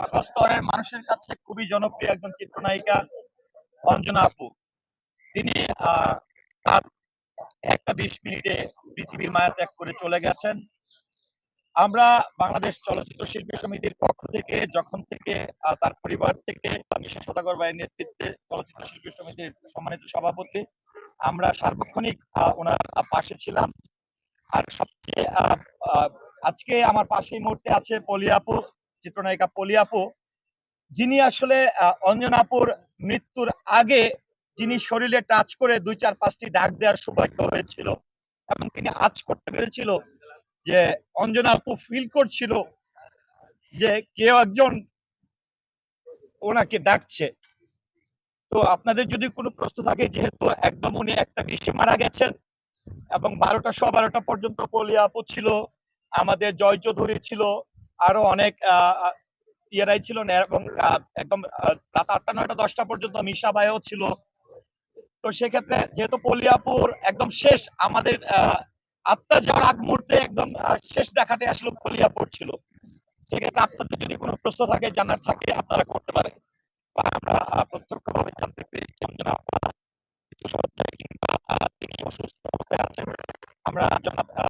সকল স্তরের মানুষের কাছে খুবই জনপ্রিয় একজন চিত্রনায়িকা অঞ্জনা আপু। তিনি একটা বিশ মিনিটে পৃথিবীর মায়া ত্যাগ করে চলে গেছেন। আমরা বাংলাদেশ চলচ্চিত্র শিল্পী সমিতির পক্ষ থেকে, যখন থেকে তার পরিবার থেকে সদাগর ভাইয়ের নেতৃত্বে চলচ্চিত্র শিল্পী সমিতির সম্মানিত সভাপতি, আমরা সার্বক্ষণিক ওনার পাশে ছিলাম। আর সবচেয়ে আজকে আমার পাশে মুহূর্তে আছে পলিয়াপু চিত্রনায়িকা পলিয়াপু যিনি আসলে অঞ্জনাপুর মৃত্যুর আগে যিনি শরীরে টাচ করে দুই চার পাঁচটি ডাক দেওয়ার সৌভাগ্য হয়েছিল এবং তিনি আজ করতে পেরেছিল যে অঞ্জনা আপু ফিল করছিল যে কেউ একজন ওনাকে ডাকছে। তো আপনাদের যদি কোনো প্রশ্ন থাকে, যেহেতু একদম উনি একটা বিষে মারা গেছেন এবং বারোটা সব বারোটা পর্যন্ত পলিয়া আপু ছিল, আমাদের জয় চৌধুরী ছিল আরও অনেক ইয়েরাই ছিল না, এবং একদম রাত আটটা নয়টা দশটা পর্যন্ত মিশা বায়ও ছিল। তো সেক্ষেত্রে যেহেতু পলিয়াপুর একদম শেষ, আমাদের আত্মা যাওয়ার আগ মুহূর্তে একদম শেষ দেখাতে আসলে পলিয়াপুর ছিল। সেক্ষেত্রে আপনাদের যদি কোনো প্রশ্ন থাকে, জানার থাকে, আপনারা করতে পারেন। বা আমরা প্রত্যক্ষভাবে জানতে পেরেছিলাম যে আপনারা কিংবা তিনি অসুস্থ অবস্থায় আছেন, আমরা